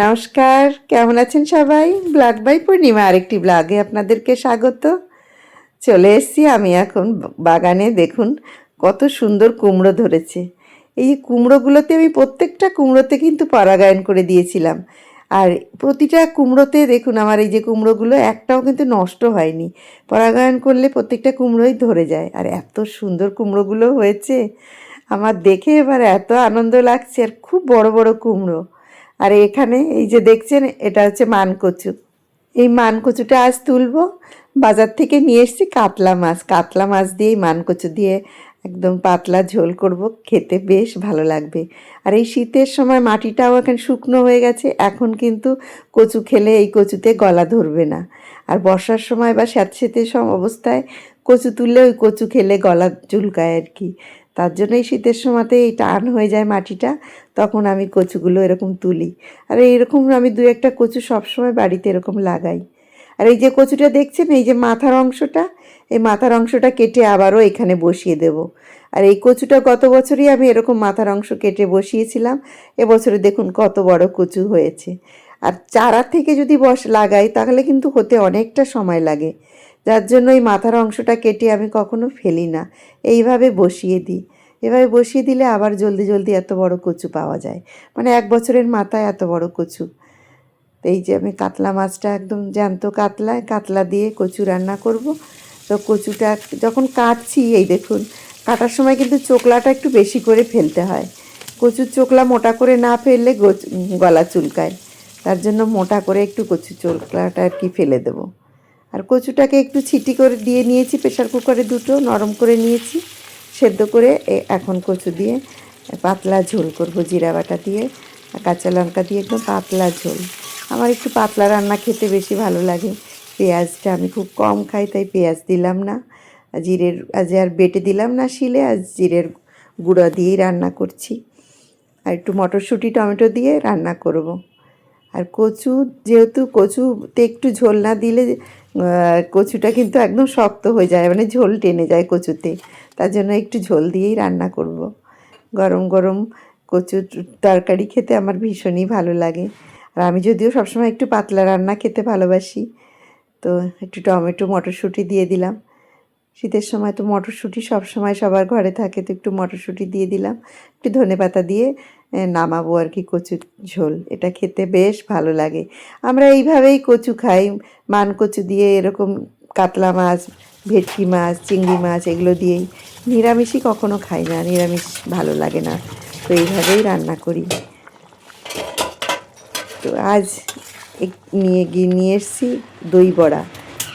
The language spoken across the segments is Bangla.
নমস্কার, কেমন আছেন সবাই? ব্লগ বাই পূর্ণিমা, আরেকটি ব্লাগে আপনাদেরকে স্বাগত। চলে এসেছি আমি এখন বাগানে, দেখুন কত সুন্দর কুমড়ো ধরেছে। এই কুমড়োগুলোতে আমি প্রত্যেকটা কুমড়োতে কিন্তু পরাগায়ন করে দিয়েছিলাম। আর প্রতিটা কুমড়োতে দেখুন আমার এই যে কুমড়োগুলো, একটাও কিন্তু নষ্ট হয়নি। পরাগায়ন করলে প্রত্যেকটা কুমড়োই ধরে যায়। আর এত সুন্দর কুমড়োগুলো হয়েছে। আমার দেখে এবার এত আনন্দ লাগছে। আর খুব বড় বড় কুমড়ো। আর এখানে এই যে দেখছেন, এটা হচ্ছে মানকচু। এই মানকচুটা আজ তুলবো, বাজার থেকে নিয়ে এসছি কাতলা মাছ। কাতলা মাছ দিয়ে মানকচু দিয়ে একদম পাতলা ঝোল করব, খেতে বেশ ভালো লাগবে। আর এই শীতের সময় মাটিটাও এখন শুকনো হয়ে গেছে, এখন কিন্তু কচু খেলে এই কচুতে গলা ধরবে না। আর বর্ষার সময় বা স্যাঁতস্যাঁতে সব অবস্থায় কচু তুললে ওই কচু খেলে গলা চুলকায় আর কি। তার জন্য এই শীতের সময়তে এই টান হয়ে যায় মাটিটা, তখন আমি কচুগুলো এরকম তুলি। আর এরকম আমি দু একটা কচু সবসময় বাড়িতে এরকম লাগাই। আর এই যে কচুটা দেখছেন, এই যে মাথার অংশটা, এই মাথার অংশটা কেটে আবারও এখানে বসিয়ে দেব। আর এই কচুটা গত বছরই আমি এরকম মাথার অংশ কেটে বসিয়েছিলাম। এবছরে দেখুন কত বড় কচু হয়েছে। আর চারা থেকে যদি বস লাগাই, তাহলে কিন্তু হতে অনেকটা সময় লাগে। যার জন্য এই মাথার অংশটা কেটে আমি কখনো ফেলি না। এইভাবে বসিয়ে দিই। এভাবে বসিয়ে দিলে আবার জলদি জলদি এত বড় কচু পাওয়া যায়। মানে এক বছরের মাথায় এত বড় কচু। এই যে আমি কাতলা মাছটা একদম জ্যান্ত কাতলায়, কাতলা দিয়ে কচু রান্না করব। তো কচুটা যখন কাটছি, এই দেখুন, কাটার সময় কিন্তু চোকলাটা একটু বেশি করে ফেলতে হয়। কচুর চোকলা মোটা করে না ফেললে গলা চুলকায়। তার জন্য মোটা করে একটু কচু চোকলাটা আর কি ফেলে দেবো। আর কচুটাকে একটু ছিটি করে দিয়ে নিয়েছি প্রেশার কুকারে দুটো নরম করে নিয়েছি, সেদ্ধ করে এখন কচু দিয়ে পাতলা ঝোল করব, জিরা বাটা দিয়ে, কাঁচা লঙ্কা দিয়ে একদম পাতলা ঝোল। আমার একটু পাতলা রান্না খেতে বেশি ভালো লাগে। পেঁয়াজটা আমি খুব কম খাই, তাই পেঁয়াজ দিলাম না। জিরের, আজ আর বেটে দিলাম না শিলে, আজ জিরের গুঁড়ো দিয়েই রান্না করছি। আর একটু মটরশুঁটি, টমেটো দিয়ে রান্না করব। আর কচু, যেহেতু কচুতে একটু ঝোল না দিলে কচুটা কিন্তু একদম শক্ত হয়ে যায় মানে ঝোল টেনে যায় কচুতে। তার জন্য একটু ঝোল দিয়েই রান্না করব। গরম গরম কচুর তরকারি খেতে আমার ভীষণই ভালো লাগে। আর আমি যদিও সবসময় একটু পাতলা রান্না খেতে ভালোবাসি, তো একটু টমেটো, মটরশুঁটি দিয়ে দিলাম। শীতের সময় তো মটরশুঁটি সব সময় সবার ঘরে থাকে, তো একটু মটরশুঁটি দিয়ে দিলাম। একটু ধনে পাতা দিয়ে নামাবো আর কি কচু ঝোল। এটা খেতে বেশ ভালো লাগে। আমরা এইভাবেই কচু খাই। মান কচু দিয়ে এরকম কাতলা মাছ, ভেটকি মাছ, চিংড়ি মাছ এগুলো দিয়েই নিরামিষই কখনো খাই না। নিরামিষ ভালো লাগে না। তো এইভাবেই রান্না করি। তো আজ নিয়ে গিয়ে নিয়ে এসেছি দই বড়া।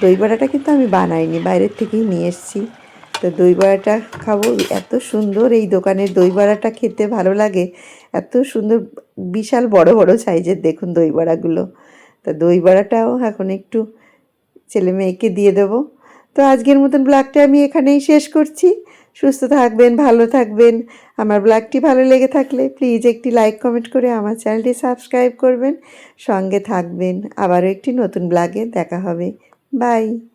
দই বড়াটা কিন্তু আমি বানাইনি, বাইরের থেকেই নিয়ে এসেছি। তো দই বড়াটা খাব। এত সুন্দর এই দোকানের দই বড়াটা খেতে ভালো লাগে। এত সুন্দর, বিশাল বড় বড় সাইজের দেখুন দই বড়াগুলো। তো দই বড়াটাও এখন একটু ছেলে মেয়েকে দিয়ে দেবো। তো আজকের মতন ব্লগটা আমি এখানেই শেষ করছি। সুস্থ থাকবেন, ভালো থাকবেন। আমার ব্লগটি ভালো লেগে থাকলে প্লিজ একটি লাইক, কমেন্ট করে আমার চ্যানেলটি সাবস্ক্রাইব করবেন। সঙ্গে থাকবেন। আবারও একটি নতুন ব্লগে দেখা হবে। বাই।